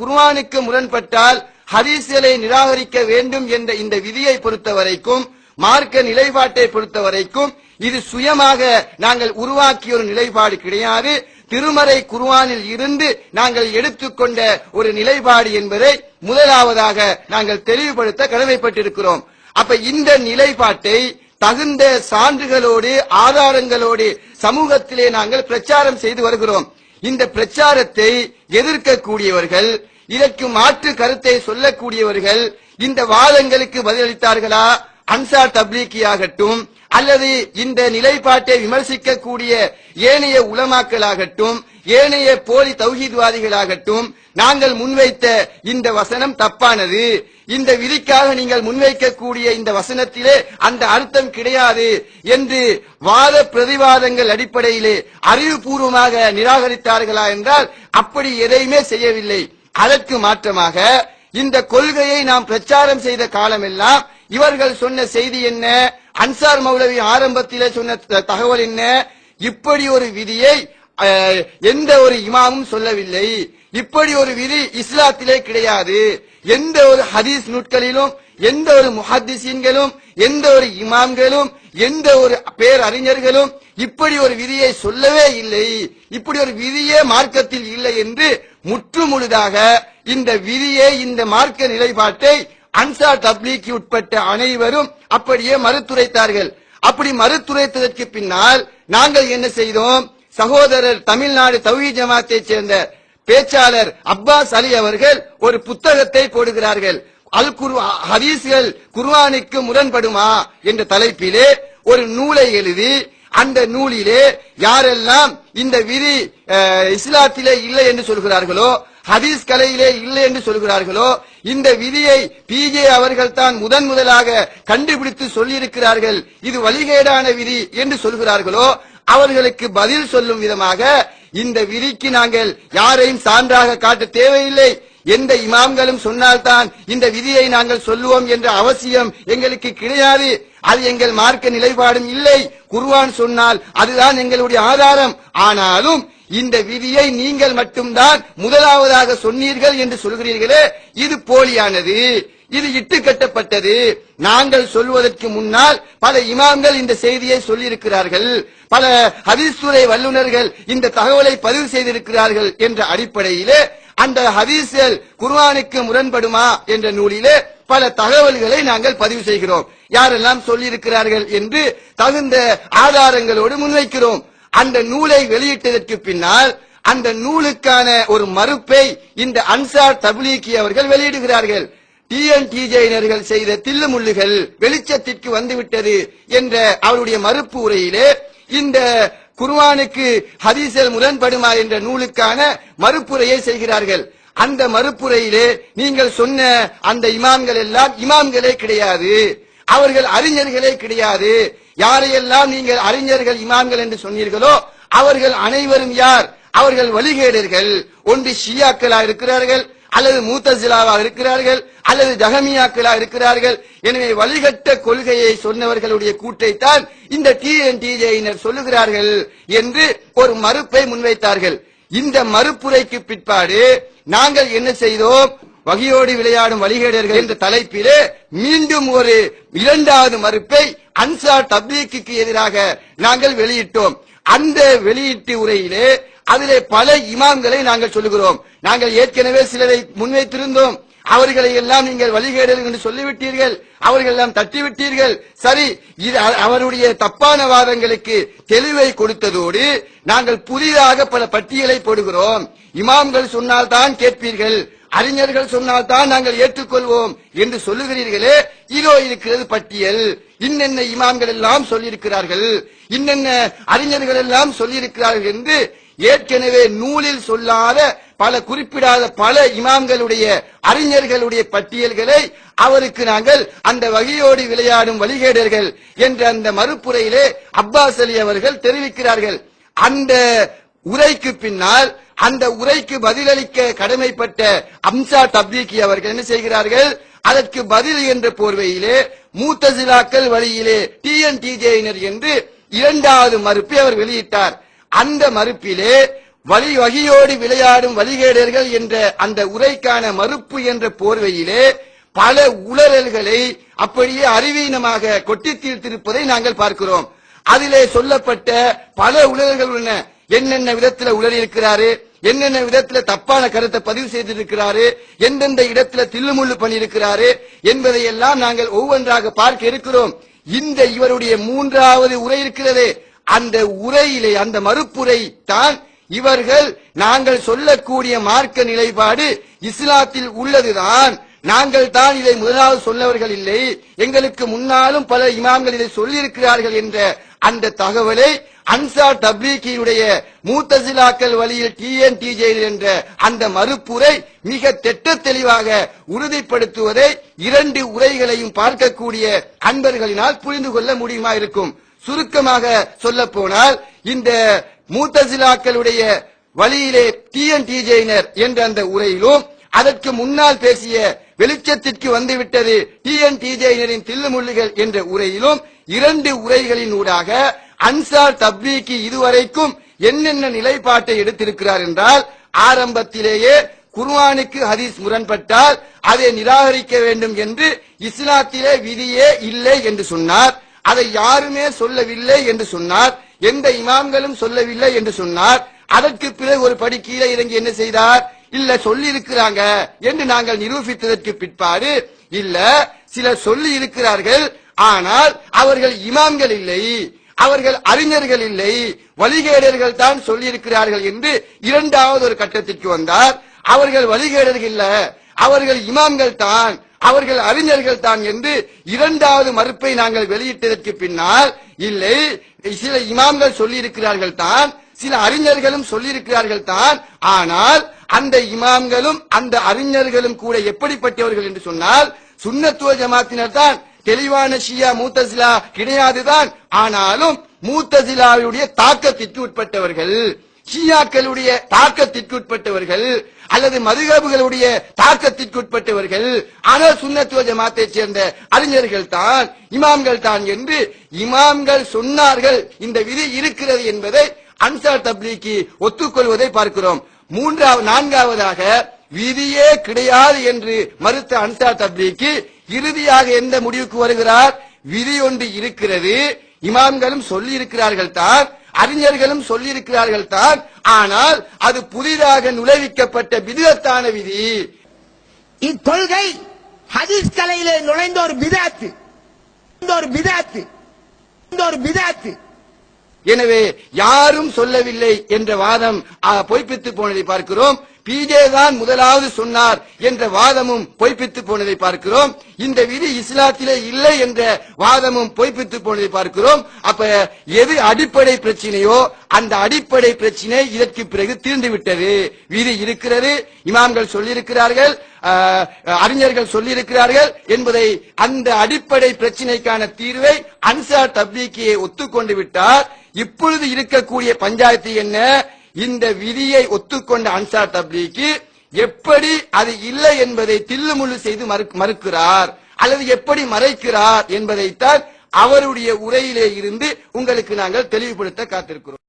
குர்வானுக்கு முரண்பட்டால் ஹதீஸ்களை நிராகரிக்க வேண்டும் என்ற இந்த விதியை பொறுத்த வரைக்கும் மார்க்க நிலைப்பாட்டை பொறுத்த வரைக்கும் இது சுயமாக நாங்கள் உருவாக்கிய ஒரு நிலைப்பாடு கிடையாது. திருமறை குர்வானில் இருந்து நாங்கள் எடுத்துக்கொண்ட ஒரு நிலைப்பாடு என்பதை முதலாவதாக நாங்கள் தெளிவுபடுத்த கடமைப்பட்டிருக்கிறோம். அப்ப இந்த நிலைப்பாட்டை தகுந்த சான்றுகளோடு ஆதாரங்களோடு சமூகத்திலே நாங்கள் பிரச்சாரம் செய்து வருகிறோம். இந்த பிரச்சாரத்தை எதிர்க்கக்கூடியவர்கள் இதற்கு மாற்று கருத்தை சொல்லக்கூடியவர்கள் இந்த வாதங்களுக்கு பதிலளித்தார்களா? அன்சார் தப்லீக்கி ஆகட்டும் அல்லது இந்த நிலைப்பாட்டை விமர்சிக்கக்கூடிய ஏனைய உலமாக்களாகட்டும் ஏனைய போலி தௌஹீத்வாதிகளாகட்டும் நாங்கள் முன்வைத்த இந்த வசனம் தப்பானது. இந்த விதிக்காக நீங்கள் முன்வைக்கக்கூடிய இந்த வசனத்திலே அந்த அர்த்தம் கிடையாது என்று வாத பிரதிவாதங்கள் அடிப்படையிலே அறிவுபூர்வமாக நிராகரித்தார்களா என்றால் அப்படி எதையுமே செய்யவில்லை. அதற்கு மாற்றமாக இந்த கொள்கையை நாம் பிரச்சாரம் செய்த காலமெல்லாம் இவர்கள் சொன்ன செய்தி என்ன? அன்சார் மௌலவி ஆரம்பத்திலே சொன்ன தகவல் என்ன? இப்படி ஒரு விதியை அஹ், எந்த ஒரு இமாமும் சொல்லவில்லை. இப்படி ஒரு விதி இஸ்லாத்திலே கிடையாது. எந்த ஒரு ஹதீஸ் நூட்களிலும் எந்த ஒரு முஹத்திசீன்களும் எந்த ஒரு இமாம்களும் எந்த ஒரு பேரறிஞர்களும் இப்படி ஒரு விதியை சொல்லவே இல்லை. இப்படி ஒரு விதியே மார்க்கத்தில் இல்லை என்று முற்றுமுழுதாக இந்த விதியை இந்த மார்க்க நிலைப்பாட்டை அன்சார் தப்லீக்கு உட்பட்ட அனைவரும் அப்படியே மறுத்துரைத்தார்கள். அப்படி மறுத்துரைத்ததற்கு பின்னால் நாங்கள் என்ன செய்தோம்? சகோதரர் தமிழ்நாடு தவி ஜமாத்தை சேர்ந்த பேச்சாளர் அப்பாஸ் அலி அவர்கள் ஒரு புத்தகத்தை போடுகிறார்கள். அல் குரு ஹதீஸ்கள் குர்வானுக்கு முரண்படுமா என்ற தலைப்பிலே ஒரு நூலை எழுதி அந்த நூலிலே யாரெல்லாம் இந்த விதி அஹ், இஸ்லாத்திலே இல்லை என்று சொல்கிறார்களோ ஹதீஸ் கலையிலே இல்லை என்று சொல்கிறார்களோ இந்த விதியை பிஜே அவர்கள் தான் முதன் முதலாக கண்டுபிடித்து சொல்லியிருக்கிறார்கள். இது வழிகேடான விதி என்று சொல்கிறார்களோ அவர்களுக்கு பதில் சொல்லும் விதமாக இந்த விதிக்கு நாங்கள் யாரையும் சான்றாக காட்ட தேவையில்லை. எந்த இமாம்களும் சொன்னால்தான் இந்த விதியை நாங்கள் சொல்லுவோம் என்ற அவசியம் எங்களுக்கு கிடையாது. அது எங்கள் மார்க்க நிலைப்பாடும் இல்லை. குர்வான் சொன்னால் அதுதான் எங்களுடைய ஆதாரம். ஆனாலும் இந்த விதியை நீங்கள் மட்டும்தான் முதலாவதாக சொன்னீர்கள் என்று சொல்கிறீர்களே. இது போலியானது. இது இட்டு கட்டப்பட்டது. நாங்கள் சொல்வதற்கு முன்னால் பல இமாம்கள் இந்த செய்தியை சொல்லியிருக்கிறார்கள். பல ஹதீஸ்துறை வல்லுநர்கள் இந்த தகவலை பதிவு செய்திருக்கிறார்கள் என்ற அடிப்படையிலே அந்த ஹதீஸ்கள் குர்வானுக்கு முரண்படுமா என்ற நூலிலே பல தகவல்களை நாங்கள் பதிவு செய்கிறோம். யாரெல்லாம் சொல்லியிருக்கிறார்கள் என்று தகுந்த ஆதாரங்களோடு முன்வைக்கிறோம். அந்த நூலை வெளியிட்டதற்கு பின்னால் அந்த நூலுக்கான ஒரு மறுப்பை இந்த அன்சார் தப்லீகி அவர்கள் வெளியிடுகிறார்கள். டிஎன்டிஜைனர்கள் செய்த தில்லுமுள்ளுகள் வெளிச்சத்திற்கு வந்துவிட்டது என்ற அவருடைய மறுப்பு உரையிலே இந்த குர்வானுக்கு ஹதீஸல் முரண்படுமா என்ற நூலுக்கான மறுப்புரையை செய்கிறார்கள். அந்த மறுப்புரையிலே நீங்கள் சொன்ன அந்த இமாம்கள் எல்லாம் இமாம்களே கிடையாது. அவர்கள் அறிஞர்களே கிடையாது. யாரையெல்லாம் நீங்கள் அறிஞர்கள் இமாம்கள் என்று சொன்னீர்களோ அவர்கள் அனைவரும் யார்? அவர்கள் வழிகேடர்கள். ஒன்று ஷியாக்களா இருக்கிறார்கள் அல்லது மூத்தசிலாவா இருக்கிறார்கள் அல்லது ஜஹமியாக்களா இருக்கிறார்கள். எனவே வழிகட்ட கொள்கையை சொன்னவர்களுடைய கூட்டைத்தான் இந்த டிஎன்டிஜேயினர் சொல்லுகிறார்கள் என்று ஒரு மறுப்பை முன்வைத்தார்கள். இந்த மறுப்புரைக்கு பிற்பாடு நாங்கள் என்ன செய்தோம்? வகையோடு விளையாடும் வழிகேடர்கள் என்ற தலைப்பிலே மீண்டும் ஒரு இரண்டாவது மறுப்பை அன்சார் தப்லீக்கு எதிராக நாங்கள் வெளியிட்டோம். அந்த வெளியீட்டு உரையிலே அதிலே பல இமாம்களை நாங்கள் சொல்லுகிறோம். நாங்கள் ஏற்கனவே சிலரை முன்வைத்திருந்தோம். அவர்களை எல்லாம் நீங்கள் வழிகேடல் என்று சொல்லிவிட்டீர்கள். அவர்கள் எல்லாம் தட்டிவிட்டீர்கள். சரி இது அவருடைய தப்பான வாதங்களுக்கு தெளிவை கொடுத்ததோடு நாங்கள் புதிதாக பல பட்டியலை போடுகிறோம். இமாம்கள் சொன்னால்தான் கேட்பீர்கள். அறிஞர்கள் சொன்னால்தான் நாங்கள் ஏற்றுக்கொள்வோம் என்று சொல்லுகிறீர்களே. இதோ இருக்கிறது பட்டியல். இன்னென்ன இமாம்கள் எல்லாம் சொல்லியிருக்கிறார்கள்? இன்னென்ன அறிஞர்கள் எல்லாம் சொல்லியிருக்கிறார்கள் என்று ஏற்கனவே நூலில் சொல்லாத பல குறிப்பிடாத பல இமாம்களுடைய அறிஞர்களுடைய பட்டியல்களை அவருக்கு நாங்கள் அந்த வகையோடு விளையாடும் வழிகேடர்கள் என்ற அந்த மறுப்புரையிலே அப்பாஸ் அலி அவர்கள் தெரிவிக்கிறார்கள். அந்த உரைக்கு பின்னால் அந்த உரைக்கு பதிலளிக்க கடமைப்பட்ட அம்சா தப்தீக்கி அவர்கள் என்ன செய்கிறார்கள்? அதற்கு பதில் என்ற போர்வையிலே மூத்த சிலாக்கள் வழியிலே டிஎன்டிஜேயினர் என்று இரண்டாவது மறுப்பை அவர் வெளியிட்டார். அந்த மறுப்பிலே வழி வகையோடு விளையாடும் வழிகேடர்கள் என்ற அந்த உரைக்கான மறுப்பு என்ற போர்வையிலே பல உளறல்களை அப்படியே அறிவீனமாக கொட்டி தீர்த்திருப்பதை நாங்கள் பார்க்கிறோம். அதிலே சொல்லப்பட்ட பல உளறல்கள் உள்ளன. என்னென்ன விதத்துல உளறி இருக்கிறாரு என்னென்ன விதத்துல தப்பான கருத்தை பதிவு செய்திருக்கிறாரு? எந்தெந்த இடத்துல தில்லுமுள்ளு பண்ணியிருக்கிறாரு? என்பதை எல்லாம் நாங்கள் ஒவ்வொன்றாக பார்க்க இருக்கிறோம். இந்த இவருடைய மூன்றாவது உரை இருக்கிறதே. அந்த உரையிலே அந்த மறுப்புரை தான் இவர்கள் நாங்கள் சொல்லக்கூடிய மார்க்க நிலைப்பாடு இஸ்லாத்தில் உள்ளதுதான். நாங்கள் தான் இதை முதலாவது சொன்னவர்கள் இல்லை. எங்களுக்கு முன்னாலும் பல இமாம்கள் இதை சொல்லியிருக்கிறார்கள் என்ற அந்த தகவலை அன்சார் தப்லீகியுடைய மூத்தசிலாக்கள் வழியில் டிஎன்டிஜே என்ற அந்த மறுப்புரை மிக திட்ட தெளிவாக உறுதிப்படுத்துவதை இரண்டு உரைகளையும் பார்க்கக்கூடிய அன்பர்களினால் புரிந்து கொள்ள முடியுமா இருக்கும். சுருக்கமாக சொல்ல போனால் இந்த மூத்தசிலாக்களுடைய வழியிலே டிஎன்டிஜேயினர் என்ற அந்த உரையிலும் அதற்கு முன்னால் பேசிய வெளிச்சத்திற்கு வந்துவிட்டது டிஎன்டிஜேயினரின் தில்லுமுள்ளுகள் என்ற உரையிலும் இரண்டு உரைகளின் ஊடாக அன்சார் தப்லீக்கு இதுவரைக்கும் என்னென்ன நிலைப்பாட்டை எடுத்திருக்கிறார் என்றால் ஆரம்பத்திலேயே குர்வானுக்கு ஹதீஸ் முரண்பட்டால் அதை நிராகரிக்க வேண்டும் என்று இஸ்லாத்திலே விதியே இல்லை என்று சொன்னார். அதை யாருமே சொல்லவில்லை என்று சொன்னார். எந்த இமாம்களும் சொல்லவில்லை என்று சொன்னார். அதற்கு பிறகு ஒரு படி கீழே இறங்கி என்ன செய்தார்? இல்ல சொல்லி இருக்கிறாங்க என்று நாங்கள் நிரூபித்ததற்கு பிற்பாடு இல்ல சிலர் சொல்லி இருக்கிறார்கள் ஆனால் அவர்கள் இமாம்கள் இல்லை. அவர்கள் அறிஞர்கள் இல்லை வழிகேடர்கள் தான் சொல்லியிருக்கிறார்கள் என்று இரண்டாவது ஒரு கட்டத்திற்கு வந்தார். அவர்கள் வழிகேடர்கள் இல்ல அவர்கள் இமாம்கள் தான் அவர்கள் அறிஞர்கள் தான் என்று இரண்டாவது மறுப்பை நாங்கள் வெளியிட்டதற்கு பின்னால் இல்லை சில இமாம்கள் சொல்லியிருக்கிறார்கள் தான் சில அறிஞர்களும் சொல்லியிருக்கிறார்கள் தான் ஆனால் அந்த இமாம்களும் அந்த அறிஞர்களும் கூட எப்படிப்பட்டவர்கள் என்று சொன்னால் சுண்ணத்துவ ஜமாத்தினர் தான். தெளிவான ஷியா மூத்தசிலா கிடையாதுதான். ஆனாலும் மூத்தசிலாவுடைய தாக்கத்திற்கு உட்பட்டவர்கள் ஷியாக்களுடைய தாக்கத்திற்கு உட்பட்டவர்கள் அல்லது மதுகபுகளுடைய தாக்கத்திற்கு உட்பட்டவர்கள் ஆனால் சுன்னத்துவ ஜமாத்தை சேர்ந்த அறிஞர்கள் தான் இமாம்கள் தான் என்று இமாம்கள் சொன்னார்கள். இந்த விதி இருக்கிறது என்பதை அன்சார் தப்லீக்கு ஒத்துக்கொள்வதை பார்க்கிறோம். மூன்றாவது நான்காவதாக விதியே கிடையாது என்று மறுத்த அன்சார் தப்லீக்கு இறுதியாக எந்த முடிவுக்கு வருகிறார்? விதி ஒன்று இருக்கிறது. இமாம்களும் சொல்லி இருக்கிறார்கள் தான். அறிஞர்களும் சொல்லி இருக்கிறார்கள் தான். ஆனால் அது புதிதாக நுழைவிக்கப்பட்ட விதத்தான விதி. இக்கொள்கை ஹதீஸ் கலையிலே நுழைந்த ஒரு பிதாத்து. இந்த ஒரு பிதாத்து. இந்த ஒரு பிதாத்து. எனவே யாரும் சொல்லவில்லை என்ற வாதம் பொய்ப்பித்து போனதை பார்க்கிறோம். பிஜே தான் முதலாவது சொன்னார் என்ற வாதமும் பொய்ப்பித்து போனதை பார்க்கிறோம். இந்த விதி இஸ்லாத்திலே இல்லை என்ற வாதமும் பொய்ப்பித்து போனதை பார்க்கிறோம். அப்ப எது அடிப்படை பிரச்சனையோ அந்த அடிப்படை பிரச்சனை இதற்கு பிறகு தீர்ந்து விட்டது விதி இருக்கிறது. இமாம்கள் சொல்லியிருக்கிறார்கள் அறிஞர்கள் சொல்லியிருக்கிறார்கள் என்பதை அந்த அடிப்படை பிரச்சனைக்கான தீர்வை அன்சார் தப்லீக்கியை ஒத்துக்கொண்டு விட்டார். இப்பொழுது இருக்கக்கூடிய பஞ்சாயத்து என்ன? இந்த விதியை ஒத்துக்கொண்ட அன்சார் தப்லீக்கு எப்படி அது இல்லை என்பதை தில்லுமுள்ளு செய்து மறுக்கிறார். அல்லது எப்படி மறைக்கிறார் என்பதைத்தான் அவருடைய உரையிலே இருந்து உங்களுக்கு நாங்கள் தெளிவுபடுத்த காத்திருக்கிறோம்.